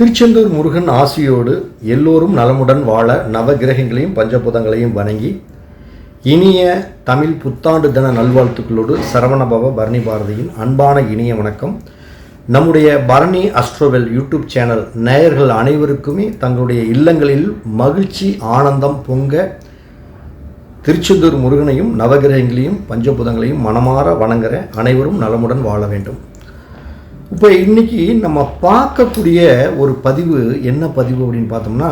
திருச்செந்தூர் முருகன் ஆசியோடு எல்லோரும் நலமுடன் வாழ நவகிரகங்களையும் பஞ்சபூதங்களையும் வணங்கி இனிய தமிழ் புத்தாண்டு தின நல்வாழ்த்துக்களோடு சரவணபவ பரணி பாரதியின் அன்பான இனிய வணக்கம். நம்முடைய பரணி அஸ்ட்ரோவெல் யூடியூப் சேனல் நேயர்கள் அனைவருக்குமே தங்களுடைய இல்லங்களில் மகிழ்ச்சி ஆனந்தம் பொங்க திருச்செந்தூர் முருகனையும் நவகிரகங்களையும் பஞ்சபூதங்களையும் மனமாற வணங்குற அனைவரும் நலமுடன் வாழ வேண்டும். இப்போ இன்னைக்கு நம்ம பார்க்கக்கூடிய ஒரு பதிவு என்ன பதிவு அப்படின்னு பார்த்தோம்னா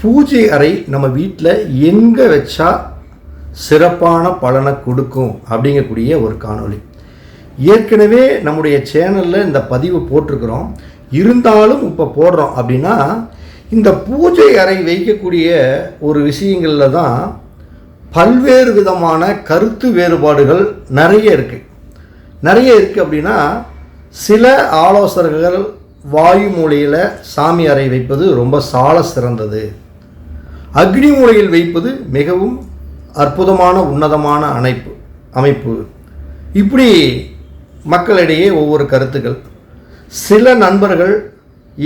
பூஜை அறை நம்ம வீட்டில் எங்கே வச்சா சிறப்பான பலனை கொடுக்கும் அப்படிங்கக்கூடிய ஒரு காணொளி. ஏற்கனவே நம்முடைய சேனலில் இந்த பதிவு போட்டிருக்கிறோம். இருந்தாலும் இப்போ போடுறோம் அப்படின்னா இந்த பூஜை அறை வைக்கக்கூடிய ஒரு விஷயங்களில் தான் பல்வேறு விதமான கருத்து வேறுபாடுகள் நிறைய இருக்குது நிறைய இருக்குது அப்படின்னா சில ஆலோசகர்கள் வாயு மூலையில் சாமி அறை வைப்பது ரொம்ப சால சிறந்தது. அக்னி மூலையில் வைப்பது மிகவும் அற்புதமான உன்னதமான அமைப்பு அமைப்பு. இப்படி மக்களிடையே ஒவ்வொரு கருத்துக்கள். சில நண்பர்கள்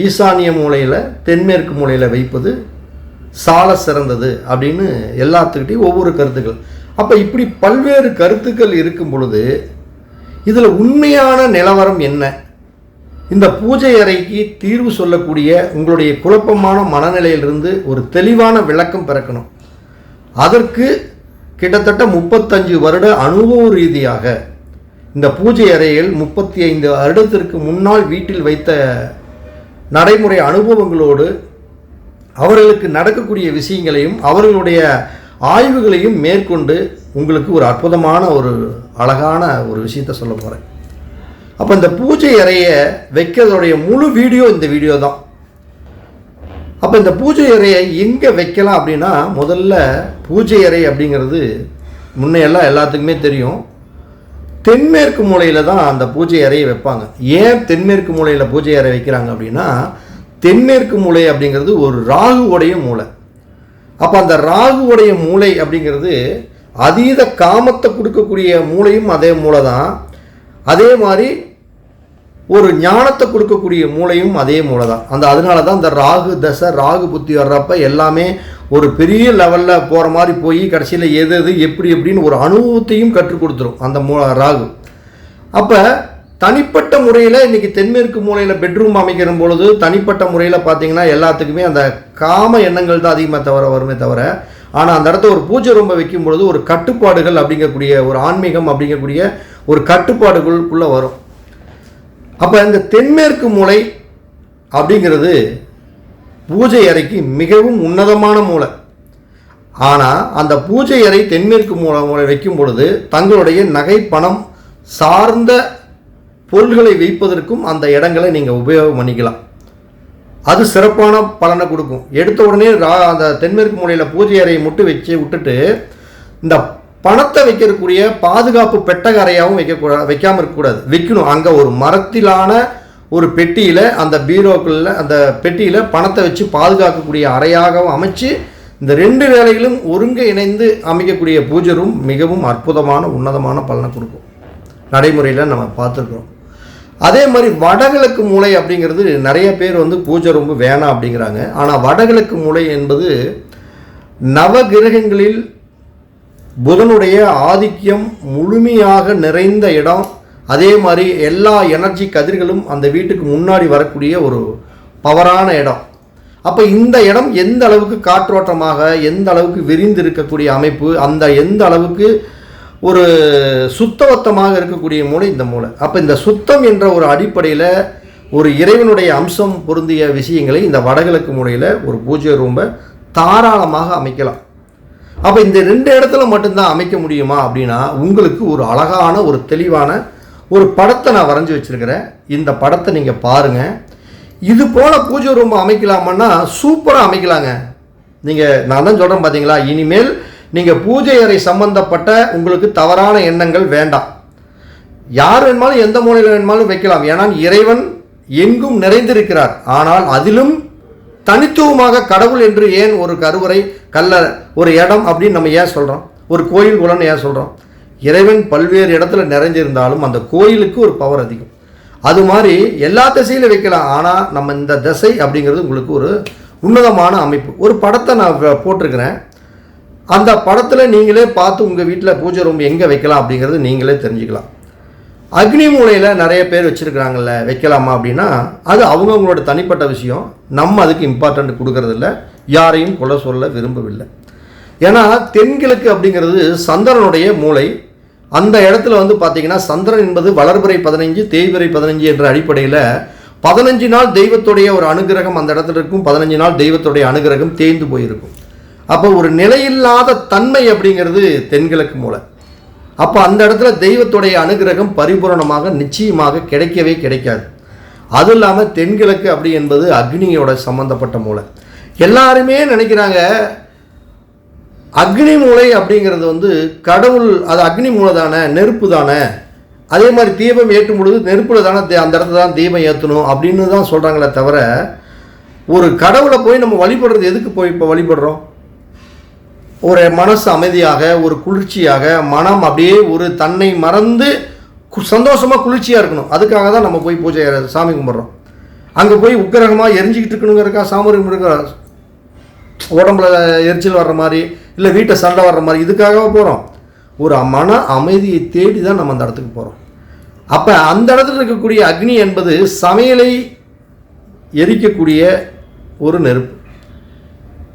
ஈசானிய மூலையில் தென்மேற்கு மூலையில் வைப்பது சால சிறந்தது அப்படின்னு எல்லாத்துக்கிட்டையும் ஒவ்வொரு கருத்துக்கள். அப்போ இப்படி பல்வேறு கருத்துக்கள் இருக்கும் பொழுது இதில் உண்மையான நிலவரம் என்ன? இந்த பூஜை அறைக்கு தீர்வு சொல்லக்கூடிய உங்களுடைய குழப்பமான மனநிலையிலிருந்து ஒரு தெளிவான விளக்கம் பிறக்கணும். அதற்கு கிட்டத்தட்ட முப்பத்தஞ்சு வருட அனுபவ ரீதியாக இந்த பூஜை அறையில் முப்பத்தி ஐந்து வருடத்திற்கு முன்னால் வீட்டில் வைத்த நடைமுறை அனுபவங்களோடு அவர்களுக்கு நடக்கக்கூடிய விஷயங்களையும் அவர்களுடைய ஆய்வுகளையும் மேற்கொண்டு உங்களுக்கு ஒரு அற்புதமான ஒரு அழகான ஒரு விஷயத்த சொல்ல போகிறேன் அப்போ இந்த பூஜை அறையை வைக்கிறதுடைய முழு வீடியோ இந்த வீடியோ தான். அப்போ இந்த பூஜை அறையை எங்கே வைக்கலாம் அப்படின்னா முதல்ல பூஜை அறை அப்படிங்கிறது முன்னையெல்லாம் எல்லாத்துக்குமே தெரியும். தென்மேற்கு மூலையில் தான் அந்த பூஜை அறையை வைப்பாங்க. ஏன் தென்மேற்கு மூலையில் பூஜை அறை வைக்கிறாங்க அப்படின்னா தென்மேற்கு மூலை அப்படிங்கிறது ஒரு ராகுவோடைய மூளை அப்போ அந்த ராகுவுடைய மூளை அப்படிங்கிறது அதீத காமத்தை கொடுக்கக்கூடிய மூளையும் அதே மூளை தான் அதே மாதிரி ஒரு ஞானத்தை கொடுக்கக்கூடிய மூளையும் அதே மூளை தான் அந்த அதனால தான் அந்த ராகு தசை ராகு புத்தி வர்றப்ப எல்லாமே ஒரு பெரிய லெவலில் போகிற மாதிரி போய் கடைசியில் எது எது எப்படி எப்படின்னு ஒரு அனுபவத்தையும் கற்றுக் கொடுத்துரும் அந்த மூ ராகு. அப்போ தனிப்பட்ட முறையில் இன்றைக்கி தென்மேற்கு மூலையில் பெட்ரூம் அமைக்கிற பொழுது தனிப்பட்ட முறையில் பார்த்தீங்கன்னா எல்லாத்துக்குமே அந்த காம எண்ணங்கள் தான் அதிகமாக தவிர வருமே தவிர ஆனால் அந்த இடத்த ஒரு பூஜை ரொம்ப வைக்கும் பொழுது ஒரு கட்டுப்பாடுகள் அப்படிங்கக்கூடிய ஒரு ஆன்மீகம் அப்படிங்கக்கூடிய ஒரு கட்டுப்பாடுகளுக்குள்ளே வரும். அப்போ இந்த தென்மேற்கு மூலை அப்படிங்கிறது பூஜை அறைக்கு மிகவும் உன்னதமான மூலை. ஆனால் அந்த பூஜை அறை தென்மேற்கு மூலை மூலை வைக்கும் பொழுது தங்களுடைய நகை பணம் சார்ந்த பொருள்களை வைப்பதற்கும் அந்த இடங்களை நீங்கள் உபயோகம் பண்ணிக்கலாம். அது சிறப்பான பலனை கொடுக்கும். எடுத்த உடனே ரா அந்த தென்மேற்கு மூலையில் பூஜை அறையை மட்டும் வச்சு விட்டுட்டு இந்த பணத்தை வைக்கக்கூடிய பாதுகாப்பு பெட்டக அறையாகவும் வைக்கக்கூடாது வைக்காமல் இருக்கக்கூடாது வைக்கணும். அங்கே ஒரு மரத்திலான ஒரு பெட்டியில் அந்த பீரோக்களில் அந்த பெட்டியில் பணத்தை வச்சு பாதுகாக்கக்கூடிய அறையாகவும் அமைச்சு இந்த ரெண்டு வேலைகளும் ஒருங்க இணைந்து அமைக்கக்கூடிய பூஜரும் மிகவும் அற்புதமான உன்னதமான பலனை கொடுக்கும். நடைமுறையில் நம்ம பார்த்துருக்குறோம். அதே மாதிரி வடகிழக்கு மூலை அப்படிங்கிறது நிறைய பேர் வந்து பூஜை ரொம்ப வேணாம் அப்படிங்கிறாங்க. ஆனால் வடகிழக்கு மூலை என்பது நவகிரகங்களில் புதனுடைய ஆதிக்கம் முழுமையாக நிறைந்த இடம். அதே மாதிரி எல்லா எனர்ஜி கதிர்களும் அந்த வீட்டுக்கு முன்னாடி வரக்கூடிய ஒரு பவரான இடம். அப்போ இந்த இடம் எந்த அளவுக்கு காற்றோட்டமாக எந்த அளவுக்கு விரிந்து இருக்கக்கூடிய அமைப்பு அந்த எந்த அளவுக்கு ஒரு சுத்தவத்தமாக இருக்கக்கூடிய மூளை இந்த மூளை. அப்போ இந்த சுத்தம் என்ற ஒரு அடிப்படையில் ஒரு இறைவனுடைய அம்சம் பொருந்திய விஷயங்களை இந்த வடகிழக்கு மூலையில் ஒரு பூஜை ரூம்பை தாராளமாக அமைக்கலாம். அப்போ இந்த ரெண்டு இடத்துல மட்டும்தான் அமைக்க முடியுமா அப்படின்னா உங்களுக்கு ஒரு அழகான ஒரு தெளிவான ஒரு படத்தை நான் வரைஞ்சி வச்சுருக்கிறேன். இந்த படத்தை நீங்கள் பாருங்கள் இது போல் பூஜை ரூம் அமைக்கலாமன்னா சூப்பராக அமைக்கலாங்க. நீங்கள் நான் தான் சொல்கிறேன் பார்த்தீங்களா இனிமேல் நீங்கள் பூஜை அறை சம்பந்தப்பட்ட உங்களுக்கு தவறான எண்ணங்கள் வேண்டாம். யார் வேணுமாலும் எந்த மூலையில் வேணுமாலும் வைக்கலாம். ஏன்னா இறைவன் எங்கும் நிறைந்திருக்கிறார். ஆனால் அதிலும் தனித்துவமாக கடவுள் என்று ஏன் ஒரு கருவறை கல்ல ஒரு இடம் அப்படின்னு நம்ம ஏன் சொல்கிறோம் ஒரு கோயில் குலன்னு ஏன் சொல்கிறோம் இறைவன் பல்வேறு இடத்துல நிறைஞ்சிருந்தாலும் அந்த கோயிலுக்கு ஒரு பவர் அதிகம். அது மாதிரி எல்லா திசையிலும் வைக்கலாம். ஆனால் நம்ம இந்த திசை அப்படிங்கிறது உங்களுக்கு ஒரு உன்னதமான அமைப்பு. ஒரு படத்தை நான் போட்டிருக்கிறேன். அந்த படத்தில் நீங்களே பார்த்து உங்கள் வீட்டில் பூஜை ரூம் எங்கே வைக்கலாம் அப்படிங்கிறது நீங்களே தெரிஞ்சுக்கலாம். அக்னி மூலையில் நிறைய பேர் வச்சுருக்குறாங்கல்ல வைக்கலாமா அப்படின்னா அது அவங்கவுங்களோட தனிப்பட்ட விஷயம். நம்ம அதுக்கு இம்பார்ட்டன்ட் கொடுக்கறதில்ல யாரையும் கொலை சொல்ல விரும்பவில்லை. ஏன்னா தென்கிழக்கு அப்படிங்கிறது சந்திரனுடைய மூளை அந்த இடத்துல வந்து பார்த்திங்கன்னா சந்திரன் என்பது வளர்பிறை பதினஞ்சு தேய்பிறை பதினஞ்சு என்ற அடிப்படையில் பதினஞ்சு நாள் தெய்வத்துடைய ஒரு அனுகிரகம் அந்த இடத்துல இருக்கும். பதினஞ்சு நாள் தெய்வத்துடைய அனுகிரகம் தேய்ந்து போயிருக்கும். அப்போ ஒரு நிலையில்லாத தன்மை அப்படிங்கிறது தென்கிழக்கு மூலை. அப்போ அந்த இடத்துல தெய்வத்துடைய அனுகிரகம் பரிபூரணமாக நிச்சயமாக கிடைக்கவே கிடைக்காது. அது இல்லாமல் தென்கிழக்கு அப்படி என்பது அக்னியோட சம்பந்தப்பட்ட மூலை. எல்லாருமே நினைக்கிறாங்க அக்னி மூலை அப்படிங்கிறது வந்து கடவுள் அது அக்னி மூலை தானே நெருப்பு தானே. அதே மாதிரி தீபம் ஏற்றும் பொழுது நெருப்பில் தானே அந்த இடத்துல தான் தீபம் ஏற்றணும் அப்படின்னு தான் சொல்கிறாங்களே தவிர ஒரு கடவுளை போய் நம்ம வழிபடுறது எதுக்கு போய் இப்போ வழிபடுறோம்? ஒரு மனசு அமைதியாக ஒரு குளிர்ச்சியாக மனம் அப்படியே ஒரு தன்னை மறந்து கு- குளிர்ச்சியாக இருக்கணும். அதுக்காக தான் நம்ம போய் பூஜை சாமி கும்பிட்றோம். அங்கே போய் உக்கிரகமாக எரிஞ்சிக்கிட்டு இருக்கணுங்கிறக்கா சாமி கும்பிடுற உடம்புல எரிச்சல் வர்ற மாதிரி இல்லை வீட்டை சண்டை வர்ற மாதிரி இதுக்காக போகிறோம் ஒரு மன அமைதியை தேடி தான் நம்ம அந்த இடத்துக்கு போகிறோம் அப்போ அந்த இடத்துல இருக்கக்கூடிய அக்னி என்பது சமையலை எரிக்கக்கூடிய ஒரு நெருப்பு.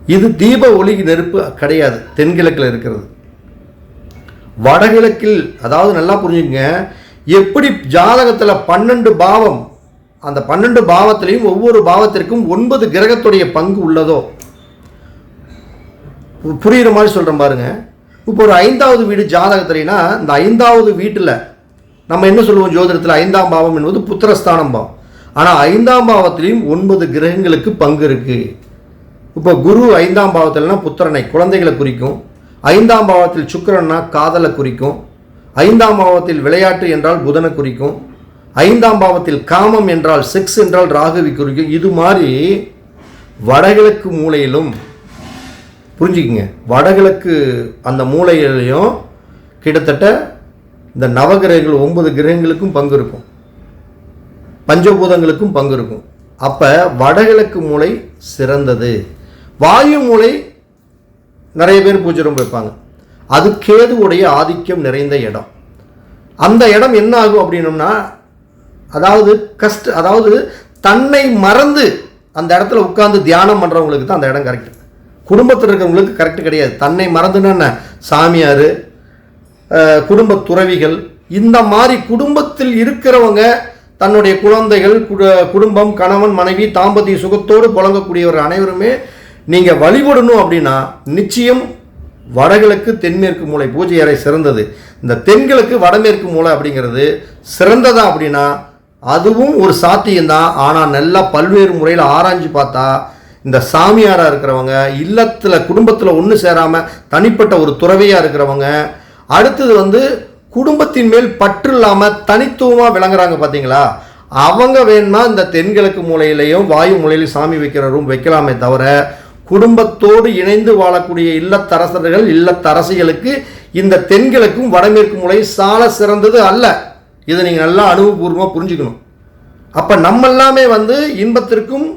இது தீப ஒளி நெருப்பு கிடையாது. தென்கிழக்கில் இருக்கிறது. வடகிழக்கில் அதாவது நல்லா புரிஞ்சுக்கங்க எப்படி ஜாதகத்தில் பன்னெண்டு பாவம் அந்த பன்னெண்டு பாவத்திலையும் ஒவ்வொரு பாவத்திற்கும் ஒன்பது கிரகத்துடைய பங்கு உள்ளதோ? பு- மாதிரி சொல்கிறேன் பாருங்க. இப்போ ஒரு ஐந்தாவது வீடு ஜாதகத்துலனா இந்த ஐந்தாவது வீட்டில் நம்ம என்ன சொல்லுவோம் ஜோதிடத்தில்? ஐந்தாம் பாவம் என்பது புத்திரஸ்தானம் பாவம். ஆனால் ஐந்தாம் பாவத்திலையும் ஒன்பது கிரகங்களுக்கு பங்கு இருக்குது இப்போ குரு ஐந்தாம் பாவத்தில்னா புத்திரனை குழந்தைகளை குறிக்கும். ஐந்தாம் பாவத்தில் சுக்கரன்னா காதலை குறிக்கும். ஐந்தாம் பாவத்தில் விளையாட்டு என்றால் புதனை குறிக்கும். ஐந்தாம் பாவத்தில் காமம் என்றால் செக்ஸ் என்றால் ராகுவி குறிக்கும். இது மாதிரி வடகிழக்கு மூலையிலும் புரிஞ்சுக்கிங்க வடகிழக்கு அந்த மூலையிலையும் கிட்டத்தட்ட இந்த நவகிரகங்கள் ஒன்பது கிரகங்களுக்கும் பங்கு இருக்கும். பஞ்சபூதங்களுக்கும் பங்கு இருக்கும். அப்போ வடகிழக்கு மூலை சிறந்தது. வாயு மூலை நிறைய பேர் பூஜை ரூம் வைப்பாங்க. அது கேதுவுடைய ஆதிக்கம் நிறைந்த இடம். அந்த இடம் என்ன ஆகும் அப்படின்னம்னா அதாவது கஷ்ட அதாவது தன்னை மறந்து அந்த இடத்துல உட்காந்து தியானம் பண்ணுறவங்களுக்கு தான் அந்த இடம் கரெக்ட் குடும்பத்தில் இருக்கிறவங்களுக்கு கரெக்ட் கிடையாது. தன்னை மறந்துன்னு என்ன? சாமியார் குடும்ப துறவிகள் இந்த மாதிரி குடும்பத்தில் இருக்கிறவங்க தன்னுடைய குழந்தைகள் குடும்பம் கணவன் மனைவி தாம்பத்திய சுகத்தோடு புழங்கக்கூடியவர் அனைவருமே நீங்கள் வழிபடணும் அப்படின்னா நிச்சயம் வடகிழக்கு தென்மேற்கு மூலை பூஜை அறை சிறந்தது. இந்த தென்கிழக்கு வடமேற்கு மூலை அப்படிங்கிறது சிறந்ததா அப்படின்னா அதுவும் ஒரு சாத்தியம்தான். ஆனால் நல்லா பல்வேறு முறையில் ஆராய்ஞ்சு பார்த்தா இந்த சாமியாராக இருக்கிறவங்க இல்லத்தில் குடும்பத்தில் ஒன்று சேராமல் தனிப்பட்ட ஒரு துறவையாக இருக்கிறவங்க அடுத்தது வந்து குடும்பத்தின் மேல் பற்று இல்லாமல் தனித்துவமாக விளங்குறாங்க பார்த்தீங்களா அவங்க வேணுமா இந்த தென்கிழக்கு மூலையிலையும் வாயு மூலையிலையும் சாமி வைக்கிற ரூம் வைக்கலாமே தவிர குடும்பத்தோடு இணைந்து வாழக்கூடிய இல்லத்தரசர்கள் இல்லத்தரசிகளுக்கு இந்த தென்கிழக்கும் வடமேற்கு முறை சால சிறந்தது அல்ல. இதை நீங்கள் நல்லா அனுபவபூர்வமாக புரிஞ்சுக்கணும். அப்போ நம்ம எல்லாமே வந்து இன்பத்திற்கும்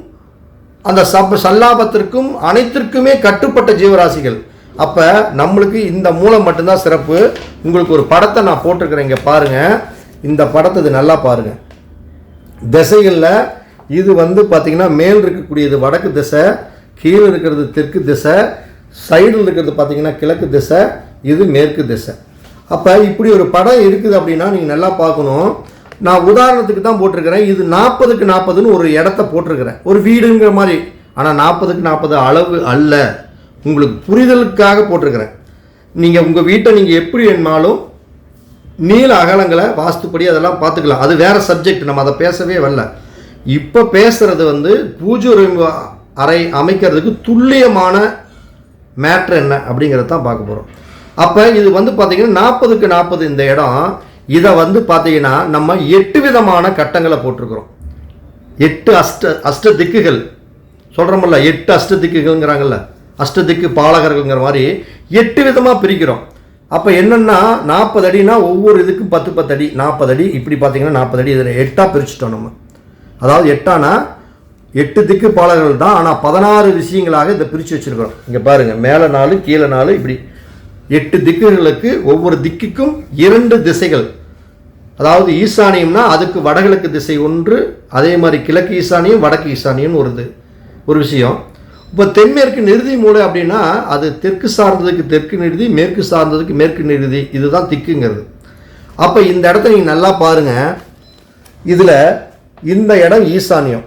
அந்த சப் சல்லாபத்திற்கும் அனைத்திற்குமே கட்டுப்பட்ட ஜீவராசிகள். அப்போ நம்மளுக்கு இந்த மூலம் மட்டும்தான் சிறப்பு. உங்களுக்கு ஒரு படத்தை நான் போட்டிருக்கிறேன் இங்கே பாருங்கள் இந்த படத்தை இது நல்லா பாருங்கள் திசைகளில் இது வந்து பார்த்திங்கன்னா மேல் இருக்கக்கூடியது வடக்கு திசை கீழே இருக்கிறது தெற்கு திசை சைடில் இருக்கிறது பார்த்தீங்கன்னா கிழக்கு திசை இது மேற்கு திசை. அப்போ இப்படி ஒரு படம் இருக்குது அப்படின்னா நீங்கள் நல்லா பார்க்கணும். நான் உதாரணத்துக்கு தான் போட்டிருக்கிறேன். இது நாற்பதுக்கு நாற்பதுன்னு ஒரு இடத்த போட்டிருக்கிறேன். ஒரு வீடுங்கிற மாதிரி. ஆனால் நாற்பதுக்கு நாற்பது அளவு அல்ல. உங்களுக்கு புரிதலுக்காக போட்டிருக்கிறேன். நீங்கள் உங்கள் வீட்டை நீங்கள் எப்படி வேணுமாலும் நீள அகலங்களை வாஸ்துப்படி அதெல்லாம் பார்த்துக்கலாம். அது வேறு சப்ஜெக்ட் நம்ம அதை பேசவே வரல. இப்போ பேசுகிறது வந்து பூஜை அறை அமைக்கிறதுக்கு துல்லியமான மேட்ரு என்ன அப்படிங்கிறத தான் பார்க்க போகிறோம் அப்போ இது வந்து பார்த்திங்கன்னா நாற்பதுக்கு நாற்பது இந்த இடம். இதை வந்து பார்த்தீங்கன்னா நம்ம எட்டு விதமான கட்டங்களை போட்டிருக்கிறோம். எட்டு அஷ்ட அஷ்ட திக்குகள். சொல்கிறோம்ல எட்டு அஷ்ட திக்குகள்ங்கிறாங்கல்ல. அஷ்ட திக்கு பாலகர்கள்ங்கிற மாதிரி எட்டு விதமாக பிரிக்கிறோம். அப்போ என்னென்னா நாற்பது அடினா ஒவ்வொரு இதுக்கும் பத்து பத்து அடி நாற்பது அடி இப்படி பார்த்தீங்கன்னா நாற்பது அடி இதில் எட்டாக பிரிச்சுட்டோம் நம்ம. அதாவது எட்டானா எட்டு திக்கு பாலங்கள் தான் ஆனால் பதினாறு விஷயங்களாக இதை பிரித்து வச்சுருக்கிறோம். இங்கே பாருங்கள் மேலே நாலு கீழே நாலு இப்படி எட்டு திக்குகளுக்கு ஒவ்வொரு திக்குக்கும் இரண்டு திசைகள். அதாவது ஈசானியம்னா அதுக்கு வடகிழக்கு திசை ஒன்று அதே மாதிரி கிழக்கு ஈசானியம் வடக்கு ஈசானியம்னு ஒரு இது ஒரு விஷயம். இப்போ தென்மேற்கு நிறுதி மூலை அப்படின்னா அது தெற்கு சார்ந்ததுக்கு தெற்கு நிறுதி மேற்கு சார்ந்ததுக்கு மேற்கு நிறுதி இதுதான் திக்குங்கிறது. அப்போ இந்த இடத்த நீங்கள் நல்லா பாருங்கள் இதில் இந்த இடம் ஈசானியம்.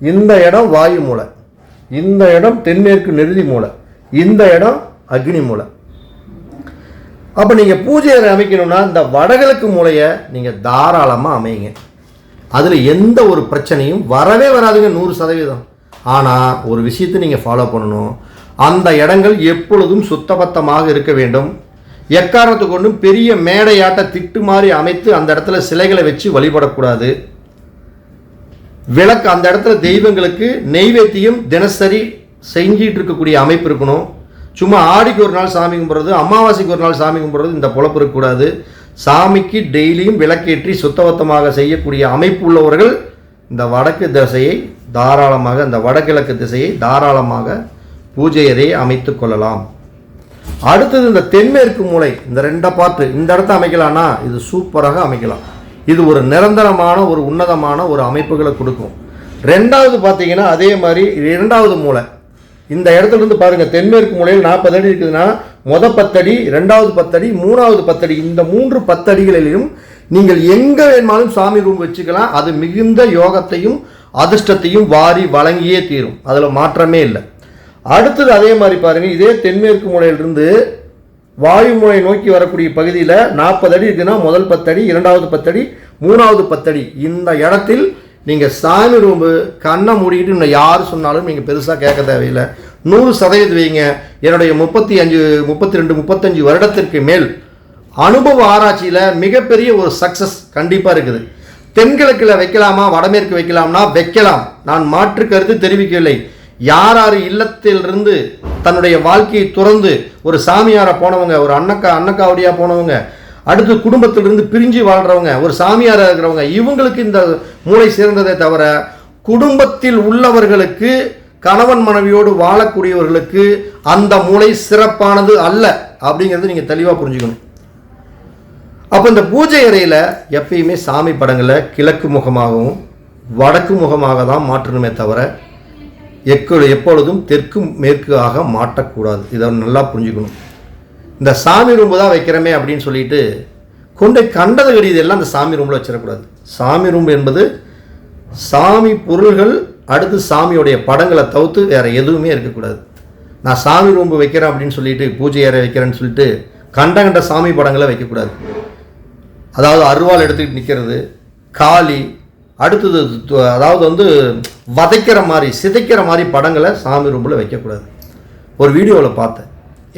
இந்த இடம் வாயு மூலை இந்த இடம் தென்மேற்கு நெருதி மூலை இந்த இடம் அக்னி மூலை அப்போ நீங்கள் பூஜை அறை அமைக்கணும்னா இந்த வடகிழக்கு மூலையை நீங்கள் தாராளமாக அமையுங்க அதில் எந்த ஒரு பிரச்சனையும் வரவே வராதுங்க நூறு சதவீதம். ஆனால் ஒரு விஷயத்தை நீங்கள் ஃபாலோ பண்ணணும். அந்த இடங்கள் எப்பொழுதும் சுத்தபத்தமாக இருக்க வேண்டும். எக்காரணத்துக்கு கொண்டும் பெரிய மேடையாட்ட திட்டு மாதிரி அமைத்து அந்த இடத்துல சிலைகளை வச்சு வழிபடக்கூடாது. விளக்கு அந்த இடத்துல தெய்வங்களுக்கு நெய்வேத்தியம் தினசரி செஞ்சிட்டு இருக்கக்கூடிய அமைப்பு இருக்கணும். சும்மா ஆடிக்கு ஒரு நாள் சாமி கும்பிட்றது அமாவாசைக்கு ஒரு நாள் சாமி கும்பிட்றது இந்த பொழப்பு இருக்கக்கூடாது. சாமிக்கு டெய்லியும் விளக்கேற்றி சுத்தபத்தமாக செய்யக்கூடிய அமைப்பு உள்ளவர்கள் இந்த வடக்கு திசையை தாராளமாக இந்த வடகிழக்கு திசையை தாராளமாக பூஜை அமைத்து கொள்ளலாம். அடுத்தது இந்த தென்மேற்கு மூலை இந்த ரெண்டை பார்த்து இந்த இடத்த அமைக்கலாம்னா இது சூப்பராக அமைக்கலாம். இது ஒரு நிரந்தரமான ஒரு உன்னதமான ஒரு அமைப்புகளை கொடுக்கும். ரெண்டாவது பார்த்தீங்கன்னா அதே மாதிரி இரண்டாவது மூலை இந்த இடத்துல இருந்து பாருங்கள் தென்மேற்கு மூலையில் நாற்பது அடி இருக்குதுன்னா மொத பத்தடி ரெண்டாவது பத்தடி மூணாவது பத்தடி இந்த மூன்று பத்தடிகளிலும் நீங்கள் எங்கே வேணுமாலும் சாமி ரூம் வச்சுக்கலாம். அது மிகுந்த யோகத்தையும் அதிர்ஷ்டத்தையும் வாரி வழங்கியே தீரும். அதில் மாற்றமே இல்லை. அடுத்தது அதே மாதிரி பாருங்கள் இதே தென்மேற்கு மூலையிலிருந்து வாயு நோக்கி வரக்கூடிய பகுதியில் நாற்பது அடி இருக்குன்னா முதல் பத்தடி இரண்டாவது பத்தடி மூணாவது பத்தடி. இந்த இடத்தில் நீங்கள் சாமி ரூம்பு கண்ணை மூடிக்கிட்டு இன்னும் யார் சொன்னாலும் நீங்கள் பெருசாக கேட்க தேவையில்லை. நூறு சதவீதம் வைங்க. என்னுடைய முப்பத்தி அஞ்சு முப்பத்தி ரெண்டு முப்பத்தஞ்சு வருடத்திற்கு மேல் அனுபவ ஆராய்ச்சியில் மிகப்பெரிய ஒரு சக்ஸஸ் கண்டிப்பாக இருக்குது. தென்கிழக்கில் வைக்கலாமா வடமேற்கு வைக்கலாம்னா வைக்கலாம். நான் மாற்று கருத்து தெரிவிக்கவில்லை. யார் யார் இல்லத்திலிருந்து தன்னுடைய வாழ்க்கையை துறந்து ஒரு சாமியாரை போனவங்க ஒரு அன்னக்கா அன்னக்காவடியாக போனவங்க அடுத்து குடும்பத்திலிருந்து பிரிஞ்சு வாழ்கிறவங்க ஒரு சாமியாராக இருக்கிறவங்க இவங்களுக்கு இந்த மூளை சேர்ந்ததே தவிர குடும்பத்தில் உள்ளவர்களுக்கு கணவன் மனைவியோடு வாழக்கூடியவர்களுக்கு அந்த மூளை சிறப்பானது அல்ல அப்படிங்கிறது நீங்கள் தெளிவாக புரிஞ்சுக்கணும். அப்போ இந்த பூஜை அறையில் எப்பயுமே சாமி படங்களை கிழக்கு முகமாகவும் வடக்கு முகமாக தான் மாற்றணுமே தவிர எக்கு எப்பொழுதும் தெற்கு மேற்கு ஆக மாட்டக்கூடாது. இதை நல்லா புரிஞ்சுக்கணும். இந்த சாமி ரூம்பு தான் வைக்கிறோமே அப்படின்னு சொல்லிட்டு கொண்டு கண்டது கடிது எல்லாம் அந்த சாமி ரூமில் வச்சிடக்கூடாது. சாமி ரூம் என்பது சாமி பொருள்கள் அடுத்து சாமியோடைய படங்களை தவிர்த்து வேறு எதுவுமே இருக்கக்கூடாது. நான் சாமி ரூம்பு வைக்கிறேன் அப்படின்னு சொல்லிட்டு பூஜை அறை வைக்கிறேன்னு சொல்லிட்டு கண்ட கண்ட சாமி படங்களை வைக்கக்கூடாது. அதாவது அருவாள் எடுத்துக்கிட்டு நிற்கிறது காளி அடுத்தது அதாவது வந்து வதைக்கிற மாதிரி சிதைக்கிற மாதிரி படங்களை சாமி ரூமில் வைக்கக்கூடாது. ஒரு வீடியோவில் பார்த்தேன்.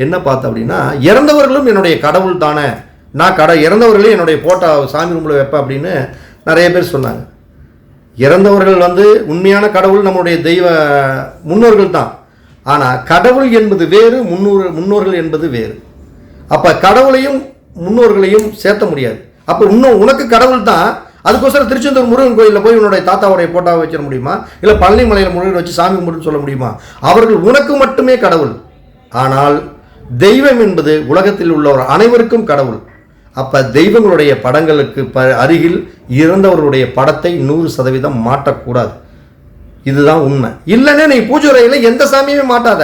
என்ன பார்த்தேன் அப்படின்னா இறந்தவர்களும் என்னுடைய கடவுள் தானே நான் கட இறந்தவர்களே என்னுடைய போட்டோ சாமி ரூமில் வைப்பேன் அப்படின்னு நிறைய பேர் சொன்னாங்க. இறந்தவர்கள் வந்து உண்மையான கடவுள் நம்முடைய தெய்வ முன்னோர்கள் தான். ஆனால் கடவுள் என்பது வேறு முன்னோர் முன்னோர்கள் என்பது வேறு. அப்போ கடவுளையும் முன்னோர்களையும் சேர்த்த முடியாது. அப்போ இன்னும் உனக்கு கடவுள் தான் அதுக்கோசரம் திருச்செந்தூர் முருகன் கோயிலில் போய் உன்னுடைய தாத்தாவுடைய போட்டாவை வச்சிட முடியுமா? இல்லை பழனிமலையில் முருகன் வச்சு சாமி கும்பிடுன்னு சொல்ல முடியுமா? அவர்கள் உனக்கு மட்டுமே கடவுள். ஆனால் தெய்வம் என்பது உலகத்தில் உள்ளவர் அனைவருக்கும் கடவுள். அப்போ தெய்வங்களுடைய படங்களுக்கு ப அருகில் இறந்தவர்களுடைய படத்தை நூறு சதவீதம் மாட்டக்கூடாது. இதுதான் உண்மை. இல்லைன்னா நீ பூஜை உரையில் எந்த சாமியுமே மாட்டாத.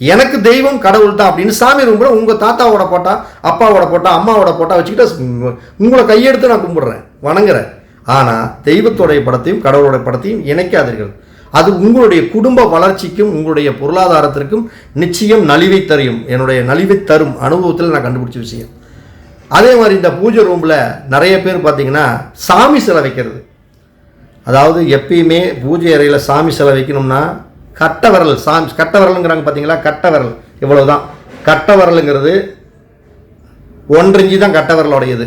எனக்கு தெய்வம் கடவுள் தான் அப்படின்னு சாமி கும்பிட உங்கள் தாத்தாவோட போட்டா அப்பாவோட போட்டா அம்மாவோட போட்டா வச்சுக்கிட்டு உங்களை கையெடுத்து நான் கும்பிட்றேன். வணங்குறேன் ஆனால் தெய்வத்தோடைய படத்தையும் கடவுளுடைய படத்தையும் இணைக்காதீர்கள். அது உங்களுடைய குடும்ப வளர்ச்சிக்கும் உங்களுடைய பொருளாதாரத்திற்கும் நிச்சயம் நலிவை தரும். என்னுடைய நலிவை தரும் அனுபவத்தில் நான் கண்டுபிடிச்ச விஷயம். அதே மாதிரி இந்த பூஜை ரூமில் நிறைய பேர் பார்த்தீங்கன்னா சாமி சிலை வைக்கிறது. அதாவது எப்பயுமே பூஜை அறையில் சாமி சிலை வைக்கணும்னா கட்ட விரல் சாமி கட்ட விரலுங்கிறாங்க பார்த்தீங்களா கட்ட விரல். இவ்வளவுதான். கட்ட விரலுங்கிறது ஒன்றரை தான் கட்ட விரலுடையது.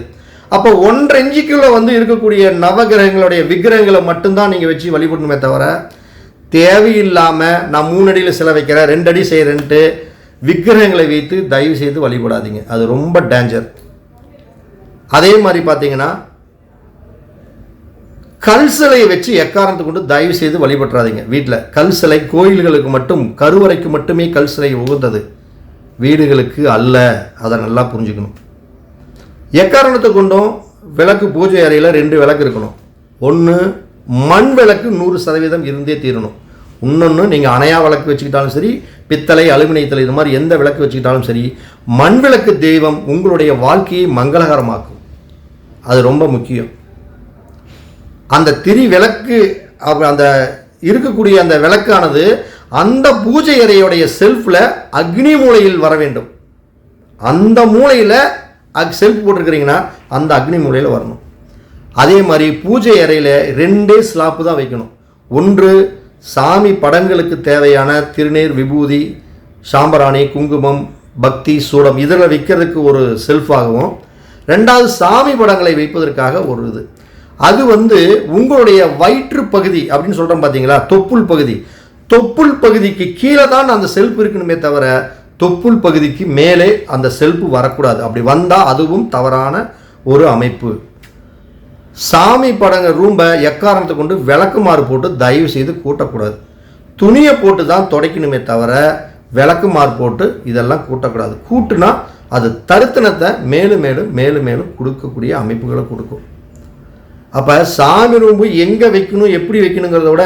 அப்போ ஒன்றரை இஞ்சிக்குள்ளே வந்து இருக்கக்கூடிய நவகிரகங்களுடைய விக்கிரகங்களை மட்டும்தான் நீங்கள் வச்சு வழிபடணுமே தவிர தேவையில்லாமல் நான் மூணு அடியில் சிலை வைக்கிறேன் ரெண்டு அடி செய்கிறேன்ட்டு விக்கிரகங்களை வைத்து தயவு செய்து வழிபடாதீங்க. அது ரொம்ப டேஞ்சர் அதே மாதிரி பார்த்தீங்கன்னா கல் சிலையை வச்சு எக்காரணத்தை கொண்டு தயவு செய்து வழிபட்டுறாதீங்க. வீட்டில் கல் சிலை கோயில்களுக்கு மட்டும் கருவறைக்கு மட்டுமே கல் சிலை உகந்தது. வீடுகளுக்கு அல்ல. அதை நல்லா புரிஞ்சுக்கணும். எக்காரணத்தை கொண்டும் விளக்கு பூஜை அறையில் ரெண்டு விளக்கு இருக்கணும். ஒன்று மண் விளக்கு நூறு சதவீதம் இருந்தே தீரணும். இன்னொன்று நீங்கள் அணையா விளக்கு வச்சுக்கிட்டாலும் சரி பித்தளை அலுமினியத்தலை இது மாதிரி எந்த விளக்கு வச்சுக்கிட்டாலும் சரி மண் விளக்கு தெய்வம் உங்களுடைய வாழ்க்கையை மங்களகரமாக்கும். அது ரொம்ப முக்கியம். அந்த திரி விளக்கு அந்த இருக்கக்கூடிய அந்த விளக்கானது அந்த பூஜை அறையுடைய செல்ஃபில் அக்னி மூலையில் வர வேண்டும். அந்த மூலையில் அக் செல்ஃப் போட்டிருக்கிறீங்கன்னா அந்த அக்னி மூலையில் வரணும். அதே மாதிரி பூஜை அறையில் ரெண்டே ஸ்லாப்பு தான் வைக்கணும். ஒன்று சாமி படங்களுக்கு தேவையான திருநீர் விபூதி சாம்பராணி குங்குமம் பக்தி சூடம் இதில் வைக்கிறதுக்கு ஒரு செல்ஃபாகவும் ரெண்டாவது சாமி படங்களை வைப்பதற்காக ஒரு இது. அது வந்து உங்களுடைய வயிற்று பகுதி அப்படின்னு சொல்கிறோம் பார்த்தீங்களா தொப்புள் பகுதி. தொப்புள் பகுதிக்கு கீழே தான் அந்த செல்ஃப் இருக்கணுமே தவிர தொப்புள் பகுதிக்கு மேலே அந்த செல்ஃபு வரக்கூடாது. அப்படி வந்தால் அதுவும் தவறான ஒரு அமைப்பு. சாமி படங்க ரூம்பை எக்காரணத்தை கொண்டு விளக்குமாறு போட்டு தயவு செய்து கூட்டக்கூடாது. துணியை போட்டு தான் துடைக்கணுமே தவிர விளக்குமாறு போட்டு இதெல்லாம் கூட்டக்கூடாது. கூட்டுனா அது தருத்தனத்தை மேலும் மேலும் மேலும் மேலும் கொடுக்கக்கூடிய அமைப்புகளை கொடுக்கும். அப்போ சாமி ரூம்பு எங்கே வைக்கணும் எப்படி வைக்கணுங்கிறத விட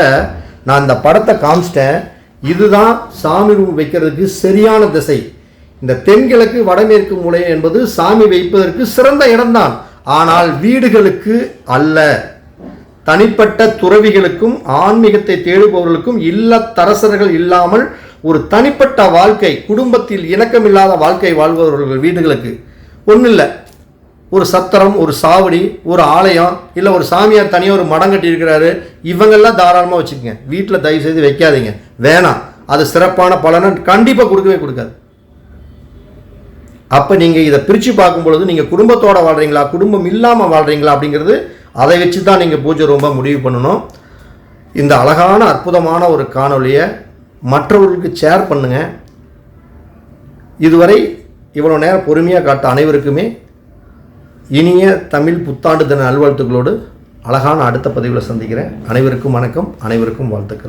நான் இந்த படத்தை காமிச்சிட்டேன். இதுதான் சாமி ரூம் வைக்கிறதுக்கு சரியான திசை. இந்த தென்கிழக்கு வடமேற்கு மூலை என்பது சாமி வைப்பதற்கு சிறந்த இடம்தான். ஆனால் வீடுகளுக்கு அல்ல. தனிப்பட்ட துறவிகளுக்கும் ஆன்மீகத்தை தேடுபவர்களுக்கும் இல்லத்தரசர்கள் இல்லாமல் ஒரு தனிப்பட்ட வாழ்க்கை குடும்பத்தில் இணக்கமில்லாத வாழ்க்கை வாழ்பவர்கள் வீடுகளுக்கு. ஒன்றும் இல்லை ஒரு சத்திரம் ஒரு சாவடி ஒரு ஆலயம் இல்லை ஒரு சாமியார் தனியாக ஒரு மடம் கட்டியிருக்கிறாரு இவங்கெல்லாம் தாராளமாக வச்சுக்கோங்க. வீட்டில் தயவு செய்து வைக்காதீங்க. வேணாம். அது சிறப்பான பலனை கண்டிப்பாக கொடுக்கவே கொடுக்காது. அப்போ நீங்கள் இதை பிரித்து பார்க்கும் பொழுது நீங்கள் குடும்பத்தோட வாழ்கிறீங்களா குடும்பம் இல்லாமல் வாழ்கிறீங்களா அப்படிங்கிறது அதை வச்சு தான் நீங்கள் பூஜை ரொம்ப முடிவு பண்ணணும். இந்த அழகான அற்புதமான ஒரு காணொலியை மற்றவர்களுக்கு ஷேர் பண்ணுங்கள் இதுவரை இவ்வளோ நேரம் பொறுமையாக காட்ட அனைவருக்குமே இனிய தமிழ் புத்தாண்டு தின நல்வாழ்த்துக்களோடு அழகான அடுத்த பதிவில் சந்திக்கிறேன். அனைவருக்கும் வணக்கம். அனைவருக்கும் வாழ்த்துக்கள்.